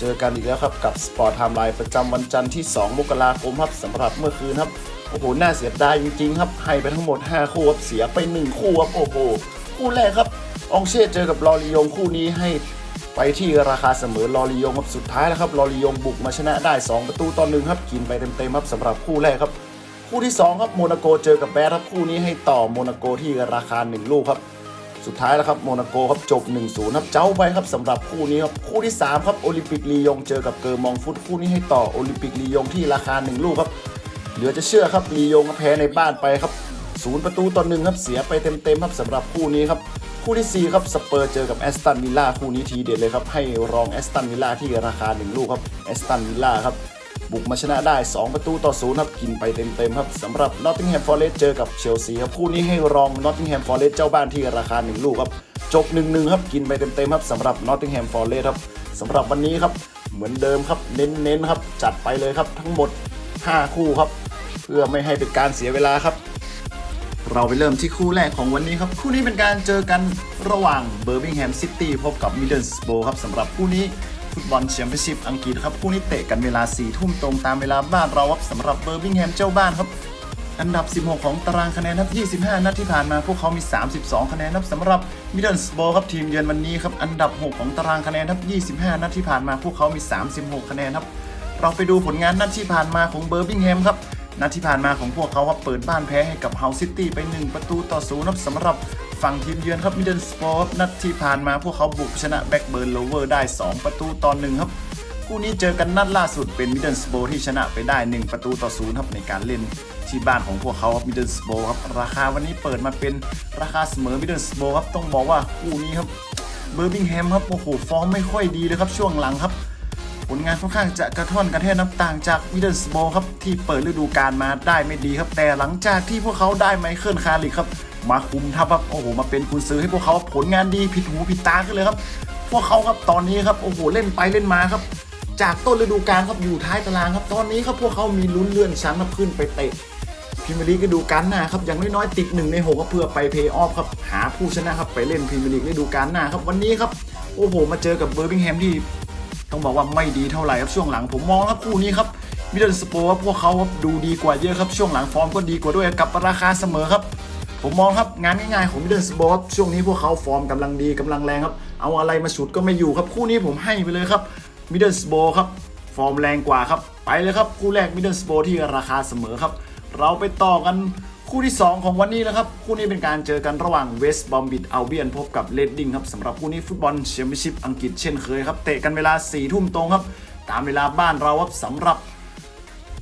เจอกันอีกแล้วครับกับสปอร์ตไทม์ไลน์ประจำวันจันทร์ที่ 2 มกราคมครับสำหรับเมื่อคืนครับ โอ้โห น่าเสียดายจริงๆครับ ให้ไปทั้งหมด 5 คู่ครับเสียไป 1 คู่ครับ โอ้โห คู่แรกครับอองเช่เจอกับลอริยงคู่นี้ให้ไปที่ราคาเสมอลอริยงครับสุดท้ายแล้วครับลอริยงบุกมาชนะได้ 2 ประตูต่อหนึ่งครับกินไปเต็มๆครับสำหรับคู่แรกครับ คู่ที่ 2 ครับโมนาโกเจอกับแบดครับคู่นี้ให้ต่อโมนาโกที่ราคา 1 ลูกครับ สุดท้ายแล้วครับโมนาโกครับจบ 1-0ครับเจ้าไปครับสำหรับคู่นี้ครับคู่ที่ 3 ครับโอลิมปิกลียงเจอกับเกอร์มองฟุตคู่นี้ให้ต่อโอลิมปิกลียงที่ราคา 1 ลูกครับเหลือจะเชื่อครับลียงแพ้ในบ้านไปครับศูนย์ประตูต่อหนึ่งครับเสียไปเต็มๆครับสำหรับคู่นี้ครับคู่ที่4ครับสเปอร์เจอกับแอสตันวิลล่าคู่นี้ทีเด็ดเลยครับให้รองแอสตันวิลล่าที่ราคา 1 ลูกครับแอสตันวิลล่าครับ บุกมาชนะได้ 2 ประตูต่อศูนย์ครับกินไปเต็มๆครับสำหรับ Nottingham Forest เจอกับเชลซีครับคู่นี้ให้รอง Nottingham Forest เจ้าบ้านที่ราคา 1 ลูกครับจบ 1-1 ครับกินไปเต็มๆครับสำหรับ Nottingham Forest ครับสำหรับวันนี้ครับเหมือนเดิมครับเน้นๆครับจัดไปเลยครับทั้งหมด 5 คู่ครับ เพื่อไม่ให้เป็นการเสียเวลาครับ เราไปเริ่มที่คู่แรกของวันนี้ครับ คู่นี้เป็นการเจอกันระหว่างเบอร์ i ิงแฮมซิตี้พบกับมิดเดิลสโบครับสำหรับคู่นี้ ฟุตบอลแชมเปี้ยนชิพอังกฤษครับคู่นี้เตะกันเวลา4ทุ่มตรงตามเวลาบ้านเราครับสำหรับเบอร์ i ิงแฮมเจ้าบ้านครับ อันดับ 16 ของตารางคะแนนครับ25 นัดที่ผ่านมาพวกเขามี 32 คะแนนครับสำหรับมิดเดิลสโบครับทีมเยือนวันนี้ครับอันดับ 6 ของตารางคะแนนครับ25 นัดที่ผ่านมาพวกเขามี 36 คะแนนครับเราไปดูผลงานนัดที่ผ่านมาของเบอร์ i ิงแฮมครับนัดที่ผ่านมาของพวกเขาครับเปิดบ้านแพ้ให้กับเฮาซิตี้ไป 1 ประตูต่อศูนย์ครับสำหรับ ฝั่งทีมเยือนครับมิดเดิลสปอร์ตนัดที่ผ่านมาพวกเขาบุกชนะแบ็กเบิร์นโลเวอร์ได้ 2 ประตูต่อหนึ่งครับคู่นี้เจอกันนัดล่าสุดเป็นมิดเดิลสโบที่ชนะไปได้ 1 ประตูต่อศูนย์ครับในการเล่นที่บ้านของพวกเขาครับมิดเดิลสโบครับราคาวันนี้เปิดมาเป็นราคาเสมอมิดเดิลสโบครับต้องบอกว่าคู่นี้ครับเบอร์บิงแฮมครับโอ้โหฟอร์มไม่ค่อยดีเลยครับช่วงหลังครับผลงานค่อนข้างจะกระท่อนกระแทกน้ำต่างจากมิดเดิลสโบครับที่เปิดฤดูกาลมาได้ไม่ดีครับแต่หลังจากที่พวกเขาได้ไมเคิลคาริกครับ มาคุมทัพครับโอ้โหมาเป็นกุนซือให้พวกเขาผลงานดีผิดหูผิดตาขึ้นเลยครับ พวกเขาครับตอนนี้ครับโอ้โหเล่นไปเล่นมาครับ จากต้นฤดูกาลครับอยู่ท้ายตารางครับ ตอนนี้ครับพวกเขามีลุ้นเลื่อนชั้นครับขึ้นไปเตะพรีเมียร์ลีกฤดูกาลหน้าครับอย่างน้อยๆติดหนึ่งในหกครับเพื่อไปเพย์ออฟครับหาผู้ชนะครับไปเล่นพรีเมียร์ลีกฤดูกาลหน้าครับวันนี้ครับโอ้โห มาเจอกับเบอร์บิงแฮมที่ต้องบอกว่าไม่ดีเท่าไหร่ครับช่วงหลังผมมองครับคู่นี้ครับมิดเดิลสโปว่าพวกเขาครับดูดีกว่าเยอะครับช่วงหลังฟอร์มก็ดีกว่าด้วยกับราคาเสมอครับ ผมมองครับงานง่ายๆของมิดเดิลสโปครับช่วงนี้พวกเขาฟอร์มกำลังดีกำลังแรงครับ เอาอะไรมาฉุดก็ไม่อยู่ครับ คู่นี้ผมให้ไปเลยครับมิดเดิลสโปครับ ฟอร์มแรงกว่าครับ ไปเลยครับ คู่แรกมิดเดิลสโปที่ราคาเสมอครับ เราไปต่อกันคู่ที่ 2 ของวันนี้นะครับ คู่นี้เป็นการเจอกันระหว่างเวสต์บอมบิดเอัลเบียนพบกับเลดดิงครับสำหรับคู่นี้ฟุตบอลแชมเปี้ยนชิพอังกฤษเช่นเคยครับ เตะกันเวลา4ี่ทุ่มตรงครับ ตามเวลาบ้านเราครับสำหรับ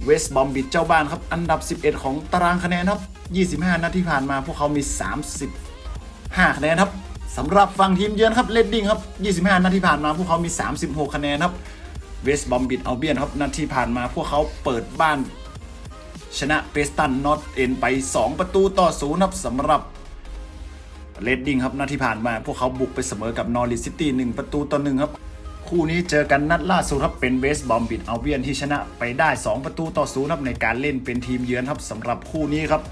เวสต์บอมบิดเจ้าบ้านครับ อันดับ 11 ของตารางคะแนนครับ 25 นัดที่ผ่านมาพวกเขามี 35 คะแนนครับสำหรับฝั่งทีมเยือนครับเลดดิงครับ 25 นัดที่ผ่านมาพวกเขามี 36 คะแนนครับเวสต์บอมบิดเอัลเบียนครับนัดที่ผ่านมาพวกเขาเปิดบ้าน ชนะเปสตันนอตเอ็นไป 2 ประตูต่อศูนย์ครับสำหรับเลดดิงครับนัดที่ผ่านมาพวกเขาบุกไปเสมอกับนอริซิตี้1ประตูต่อหนึ่งครับ คู่นี้เจอกันนัดล่าสุดครับเป็นเวสต์บอมบิดเอัลเบียนที่ชนะไปได้ 2 ประตูต่อศูนย์ครับในการเล่นเป็นทีมเยือนครับสำหรับคู่นี้ครับ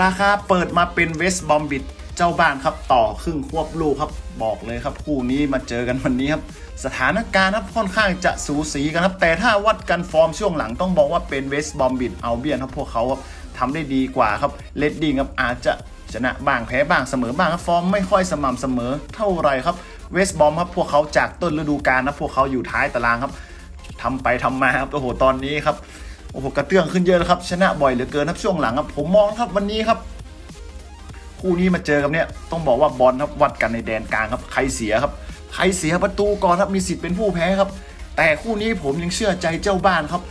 ราคาเปิดมาเป็นเวสบอมบิดเจ้าบ้านครับต่อครึ่งควบลูกครับบอกเลยครับ คู่นี้มาเจอกันวันนี้ครับสถานการณ์ครับค่อนข้างจะสูสีกันครับ แต่ถ้าวัดกันฟอร์มช่วงหลังต้องบอกว่าเป็นเวสบอมบิดเอัลเบียนครับพวกเขาครับทำได้ดีกว่าครับเลดดิ้งครับอาจจะชนะบ้างแพ้บ้างเสมอบ้างครับฟอร์มไม่ค่อยสม่ำเสมอเท่าไรครับเวสบอมครับพวกเขาจากต้นฤดูกาลนะพวกเขาอยู่ท้ายตารางครับทำไปทำมาครับโอ้โหตอนนี้ครับ โอ้โหกระเตื้องขึ้นเยอะแล้วครับ ชนะบ่อยเหลือเกินครับช่วงหลังครับ ผมมองครับวันนี้ครับ คู่นี้มาเจอกันเนี่ยต้องบอกว่าบอลครับวัดกันในแดนกลางครับใครเสียครับใครเสียประตูก่อนครับมีสิทธิ์เป็นผู้แพ้ครับ แต่คู่นี้ผมยังเชื่อใจเจ้าบ้านครับ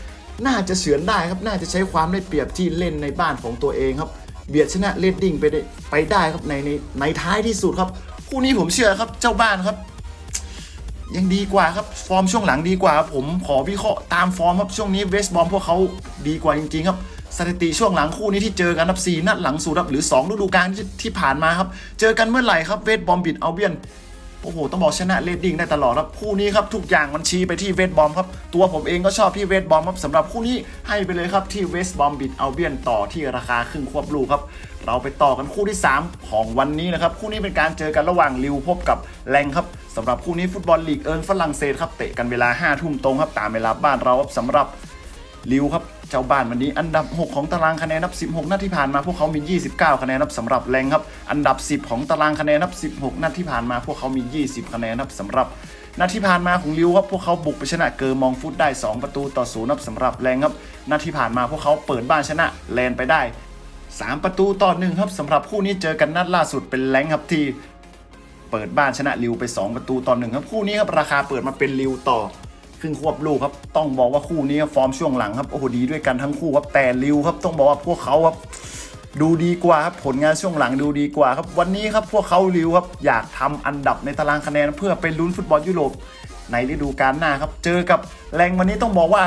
น่าจะเฉือนได้ครับน่าจะใช้ความได้เปรียบที่เล่นในบ้านของตัวเองครับเบียดชนะเลดดิ้งไปได้ไปได้ครับในในในท้ายที่สุดครับ คู่นี้ผมเชื่อครับเจ้าบ้านครับ ยังดีกว่าครับ ฟอร์มช่วงหลังดีกว่า ผมขอวิเคราะห์ตามฟอร์มครับช่วงนี้เวสบอมพวกเขาดีกว่าจริงๆครับสถิติช่วงหลังคู่นี้ที่เจอกันครับสี่นัดหลังสุดครับหรือ 2 ฤดูกาลที่ผ่านมาครับ เจอกันเมื่อไหร่ครับเวสบอมบิดเอัลเบียนโอ้โห ต้องบอกชนะเลดดิ้งได้ตลอดครับ คู่นี้ครับ ทุกอย่างมันชี้ไปที่เวสบอมครับ ตัวผมเองก็ชอบที่เวสบอมครับสำหรับคู่นี้ให้ไปเลยครับที่เวสบอมบิดเอัลเบียนต่อที่ราคาครึ่งควบลูกครับ เราไปต่อกันคู่ที่ 3 ของวันนี้นะครับ คู่นี้เป็นการเจอกันระหว่างลิวพบกับแรงครับสำหรับคู่นี้ฟุตบอลลีกเอิงฝรั่งเศสครับเตะกันเวลา5ทุ่มตรงครับตามเวลาบ้านเราครับสำหรับลิวครับเจ้าบ้านวันนี้อันดับ 6 ของตารางคะแนนนับ 16 นัดที่ผ่านมาพวกเขามี 29 คะแนนนับสำหรับแรงครับ อันดับ 10 ของตารางคะแนนนับ 16 นัดที่ผ่านมาพวกเขามี 20 คะแนนนับสำหรับนัดที่ผ่านมาของลิวครับพวกเขาบุกไปชนะเกอร์มองฟุตได้ 2 ประตูต่อศูนย์นับสำหรับแรงครับนัดที่ผ่านมาพวกเขาเปิดบ้านชนะแลนไปได้ 3 ประตูต่อหนึ่งครับสำหรับคู่นี้เจอกันนัดล่าสุดเป็นแรงครับที่เปิดบ้านชนะลิวไป 2 ประตูต่อหนึ่งครับคู่นี้ครับราคาเปิดมาเป็นลิวต่อครึ่งควบลูกครับต้องบอกว่าคู่นี้ฟอร์มช่วงหลังครับโอ้โหดีด้วยกันทั้งคู่ครับแต่ลิวครับต้องบอกว่าพวกเขาครับดูดีกว่าครับผลงานช่วงหลังดูดีกว่าครับวันนี้ครับพวกเขาลิวครับอยากทำอันดับในตารางคะแนน เพื่อไปลุ้นฟุตบอลยุโรปในฤดูกาลหน้าครับเจอกับแรงวันนี้ต้องบอกว่า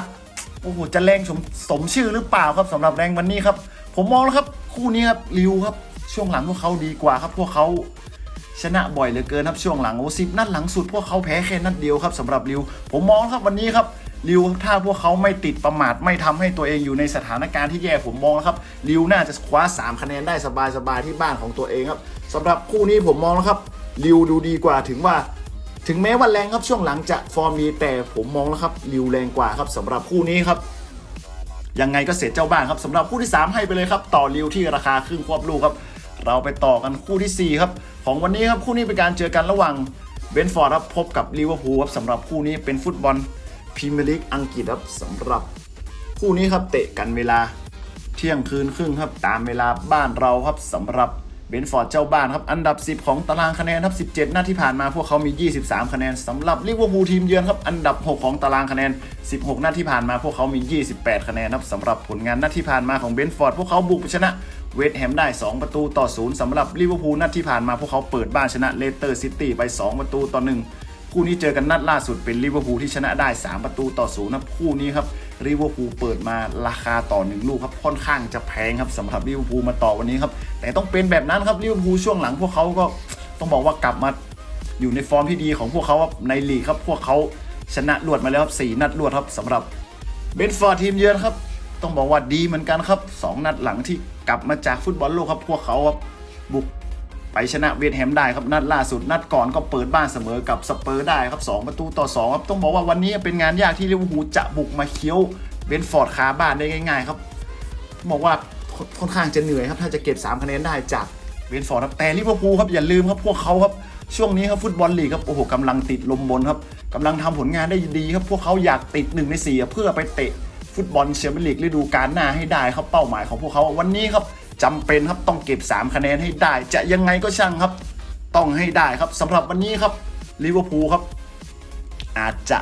โอ้โหจะแรงสมสมชื่อหรือเปล่าครับสำหรับแรงวันนี้ครับ ผมมองแล้วครับคู่นี้ครับลิวครับช่วงหลังพวกเขาดีกว่าครับ พวกเขาชนะบ่อยเหลือเกินครับช่วงหลังโอ้สิบนัดหลังสุดพวกเขาแพ้แค่นัดเดียวครับสำหรับริวผมมองครับวันนี้ครับริวถ้าพวกเขาไม่ติดประมาทไม่ทำให้ตัวเองอยู่ในสถานการณ์ที่แย่ผมมองแล้วครับริวน่าจะคว้า 3 คะแนนได้สบายๆที่บ้านของตัวเองครับสำหรับคู่นี้ผมมองแล้วครับริวดูดีกว่าถึงว่าถึงแม้ว่าแรงครับช่วงหลังจะฟอร์มดีแต่ผมมองแล้วครับริวแรงกว่าครับสำหรับคู่นี้ครับ ยังไงก็เสียเจ้าบ้านครับสำหรับคู่ที่ 3 ให้ไปเลยครับ ต่อริวที่ราคาครึ่งควบลูกครับ เราไปต่อกันคู่ทีสี่ 4 ครับ ของวันนี้ครับคู่นี้เป็นการเจอกันระหว่างเบนฟอร์ดครับพบกับลิเวอร์พูลครับสำหรับคู่นี้เป็นฟุตบอลพรีเมียร์ลีกอังกฤษครับสำหรับคู่นี้ครับเตะกันเวลาเที่ยงคืนครึ่งครับตามเวลาบ้านเราครับสำหรับ บนฟอร์ดเจ้าบ้านครับอันดับ 10 ของตารางคะแนนครับ 17 นัดที่ผ่านมาพวกเขามี 23 คะแนนสำหรับลิเวอร์พูลทีมเยือนครับอันดับ 6 ของตารางคะแนน 16 นัดที่ผ่านมาพวกเขามี 28 คะแนนครับสำหรับผลงานนัดที่ผ่านมาของเบนฟอร์ดพวกเขาบุกชนะเวสต์แฮมได้ 2 ประตูต่อศูนย์สำหรับลิเวอร์พูลนัดที่ผ่านมาพวกเขาเปิดบ้านชนะเลสเตอร์ซิตี้ไป 2 ประตูต่อหนึ่งคู่นี้เจอกันนัดล่าสุดเป็นลิเวอร์พูลที่ชนะได้ 3 ประตูต่อศูนย์ครับคู่นี้ครับ ลิเวอร์พูลเปิดมาราคาต่อหนึ่งลูกครับค่อนข้างจะแพงครับสำหรับลิเวอร์พูลมาต่อวันนี้ครับแต่ต้องเป็นแบบนั้นครับลิเวอร์พูลช่วงหลังพวกเขาก็ต้องบอกว่ากลับมาอยู่ในฟอร์มที่ดีของพวกเขาครับในลีกครับพวกเขาชนะรวดมาแล้วครับสี่นัดรวดครับสำหรับเบนฟอร์ดทีมเยือนครับต้องบอกว่าดีเหมือนกันครับสองนัดหลังที่กลับมาจากฟุตบอลโลกครับพวกเขาครับบุก ไปชนะเวสต์แฮมได้ครับนัดล่าสุดนัดก่อนก็เปิดบ้านเสมอกับสเปอร์ได้ครับ 2 ประตูต่อ2ครับต้องบอกว่าวันนี้เป็นงานยากที่ลิเวอร์พูลจะบุกมาเคี้ยวเบนฟอร์ดคาบ้านได้ง่ายๆครับบอกว่าค่อนข้างจะเหนื่อยครับถ้าจะเก็บ 3 คะแนนได้จากเบนฟอร์ดครับแต่ลิเวอร์พูลครับอย่าลืมครับพวกเขาครับช่วงนี้ครับฟุตบอลลีกครับโอ้โหกำลังติดลมบนครับกำลังทำผลงานได้ดีครับพวกเขาอยากติด1ใน4เพื่อไปเตะฟุตบอลแชมเปี้ยนลีกฤดูกาลหน้าให้ได้ครับเป้าหมายของพวกเขาวันนี้ครับ จำเป็นครับต้องเก็บ 3 คะแนนให้ได้ จะยังไงก็ช่างครับ ต้องให้ได้ครับสำหรับวันนี้ครับลิเวอร์พูลครับ อาจจะ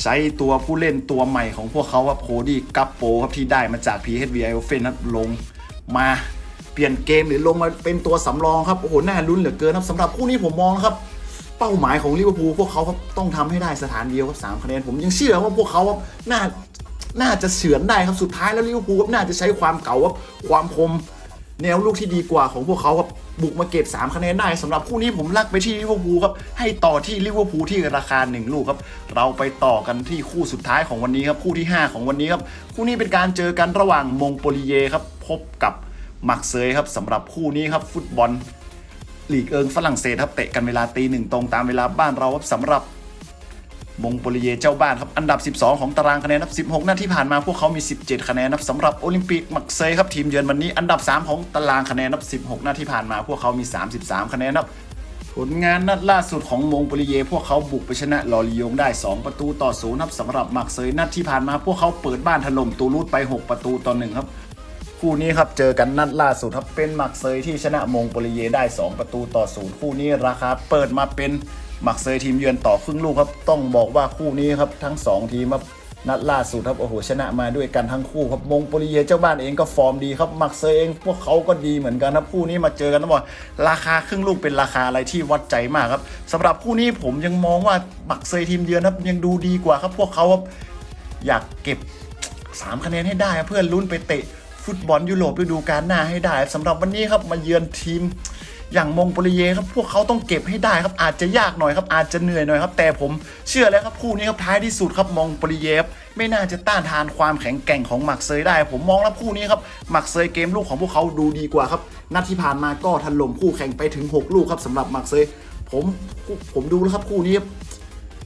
ใช้ตัวผู้เล่นตัวใหม่ของพวกเขาครับโคดี้กัปโปครับที่ได้มาจาก PSV e i o f e n ครับลงมาเปลี่ยนเกมหรือลงมาเป็นตัวสำรองครับโอ้โหน่าลุ้นเหลือเกินครับสำหรับคู่นี้ผมมองครับ เป้าหมายของลิเวอร์พูลพวกเขาครับต้องทำให้ได้สถานเดียวครับสามคะแนนผมยังเชื่อว่าพวกเขาครับน่าน่าจะเฉือนได้ครับสุดท้ายแล้วลิเวอร์พูลครับน่าจะใช้ความเก่าครับความคม แนวลูกที่ดีกว่าของพวกเขาครับบุกมาเก็บ 3 คะแนนได้สำหรับคู่นี้ผมลักไปที่ลิเวอร์พูลครับให้ต่อที่ลิเวอร์พูลที่ราคา 1 ลูกครับเราไปต่อกันที่คู่สุดท้ายของวันนี้ครับคู่ที่ 5 ของวันนี้ครับคู่นี้เป็นการเจอกันระหว่างมงโปลีเยครับพบกับมักเซยครับสำหรับคู่นี้ครับฟุตบอลลีกเอิงฝรั่งเศสครับเตะกันเวลาตีหนึ่งตรงตามเวลาบ้านเราครับสำหรับ มงโปลีเยเจ้าบ้านครับ อันดับ 12 ของตารางคะแนนนับ16นัดที่ผ่านมาพวกเขามี 17 คะแนนนับสำหรับโอลิมปิกมักเซยครับทีมเยือนวันนี้ อันดับ 3 ของตารางคะแนนนับ16นัดที่ผ่านมาพวกเขามี 33 คะแนนนับผลงานนัดล่าสุดของมงโปลีเย พวกเขาบุกไปชนะลอริยงได้ 2 ประตูต่อศูนย์ครับสำหรับมักเซยนัดที่ผ่านมาพวกเขาเปิดบ้านถล่มตูรูดไป 6 ประตูต่อหนึ่งครับคู่นี้ครับเจอกันนัดล่าสุดครับเป็นมักเซยที่ชนะมงโปลีเยได้ 2 ประตูต่อศูนย์คู่นี้ราคาเปิดมาเป็น มักเซยทีมเยือนต่อครึ่งลูกครับ ต้องบอกว่าคู่นี้ครับทั้ง 2 ทีมครับนัดล่าสุดครับโอ้โหชนะมาด้วยกันทั้งคู่ครับมงโปลีเยเจ้าบ้านเองก็ฟอร์มดีครับมักเซยเองพวกเขาก็ดีเหมือนกันครับคู่นี้มาเจอกันต้องบอกราคาครึ่งลูกเป็นราคาอะไรที่วัดใจมากครับสำหรับคู่นี้ผมยังมองว่ามักเซยทีมเยือนครับยังดูดีกว่าครับพวกเขาครับอยากเก็บ 3 คะแนนให้ได้เพื่อลุ้นไปเตะฟุตบอลยุโรปฤดูกาลหน้าให้ได้สำหรับวันนี้ครับมาเยือนทีม อย่างมงโปลีเยครับพวกเขาต้องเก็บให้ได้ครับอาจจะยากหน่อยครับอาจจะเหนื่อยหน่อยครับแต่ผมเชื่อแล้วครับคู่นี้ครับท้ายที่สุดครับมงโปลีเยครับไม่น่าจะต้านทานความแข็งแกร่งของหมักเซยได้ ผมมองแล้วคู่นี้ครับหมักเซยเกมลูกของพวกเขาดูดีกว่าครับนัดที่ผ่านมาก็ถล่มคู่แข่งไปถึง 6 ลูกครับสำหรับหมักเซยผมผมดูแล้วครับคู่นี้ครับ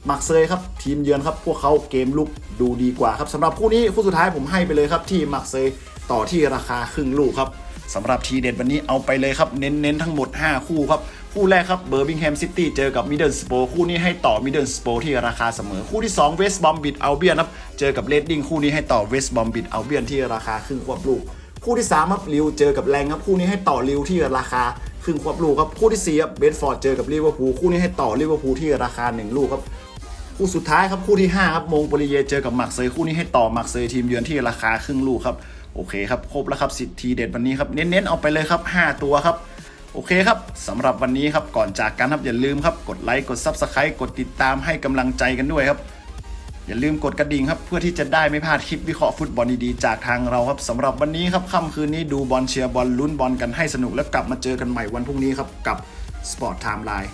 มักเซยครับทีมเยือนครับพวกเขาเกมลุกดูดีกว่าครับสำหรับคู่นี้คู่สุดท้ายผมให้ไปเลยครับที่มักเซยต่อที่ราคาครึ่งลูกครับ สำหรับทีเด็ดวันนี้เอาไปเลยครับ เน้นๆทั้งหมด 5 คู่ครับ คู่แรกครับเบอร์บิงแฮมซิตี้เจอกับมิดเดิลสโปคู่นี้ให้ต่อมิดเดิลสโปที่ราคาเสมอ คู่ที่ 2 เวสต์บอมบิดเอัลเบียนครับ เจอกับเลดดิ้งคู่นี้ให้ต่อเวสต์บอมบิดเอัลเบียนที่ราคาครึ่งควบลูก คู่ที่3ครับลิวเจอกับแรงครับคู่นี้ให้ต่อลิวที่ราคาครึ่งควบลูกครับคู่ที่4ครับเบนฟอร์ดเจอกับลิเวอร์พูลคู่นี้ให้ต่อลิเวอร์พูลที่ราคา 1 ลูกครับคู่สุดท้ายครับคู่ที่5ครับมงโปลีเยเจอกับมักเซยคู่นี้ให้ต่อมักเซยทีมเยือนที่ราคาครึ่งลูกครับ โอเคครับครบแล้วครับสิทธีเด็ดวันนี้ครับเน้นๆเอาไปเลยครับ 5 ตัวครับโอเคครับสำหรับวันนี้ครับก่อนจากกันครับอย่าลืมครับกดไลค์กด Subscribe กดติดตามให้กำลังใจกันด้วยครับ อย่าลืมกดกระดิ่งครับเพื่อที่จะได้ไม่พลาดคลิปวิเคราะห์ฟุตบอลดีๆจากทางเราครับสำหรับวันนี้ครับค่ำคืนนี้ดูบอลเชียร์บอลลุ้นบอลกันให้สนุกแล้วกลับมาเจอกันใหม่วันพรุ่งนี้ครับกับ Sport Timeline